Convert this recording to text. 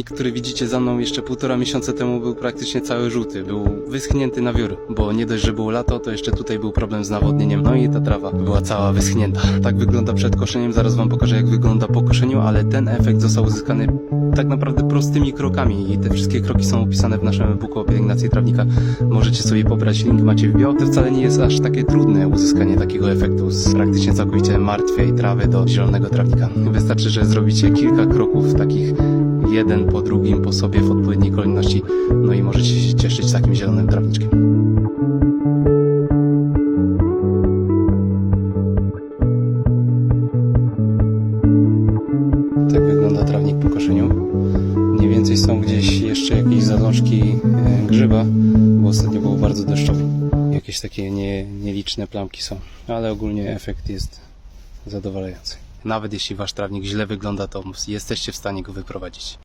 który widzicie za mną jeszcze półtora miesiąca temu był praktycznie cały żółty. Był wyschnięty na wiór, bo nie dość, że było lato, to jeszcze tutaj był problem z nawodnieniem. No i ta trawa była cała wyschnięta. Tak wygląda przed koszeniem, zaraz wam pokażę jak wygląda po koszeniu, ale ten efekt został uzyskany tak naprawdę prostymi krokami i te wszystkie kroki są opisane w naszym e-booku o pielęgnacji trawnika. Możecie sobie pobrać link, macie w bio. To wcale nie jest aż takie trudne uzyskanie takiego efektu z praktycznie całkowicie martwej trawy do zielonego trawnika. Wystarczy, że zrobicie kilka kroków takich jeden po drugim po sobie w odpowiedniej kolejności, no i możecie się cieszyć takim zielonym trawniczkiem. Tak wygląda trawnik po koszeniu. Mniej więcej są gdzieś jeszcze jakieś zalążki e, grzyba, bo ostatnio było bardzo deszczowo. Jakieś takie nie, nieliczne plamki są, ale ogólnie efekt jest zadowalający. Nawet jeśli wasz trawnik źle wygląda, to jesteście w stanie go wyprowadzić.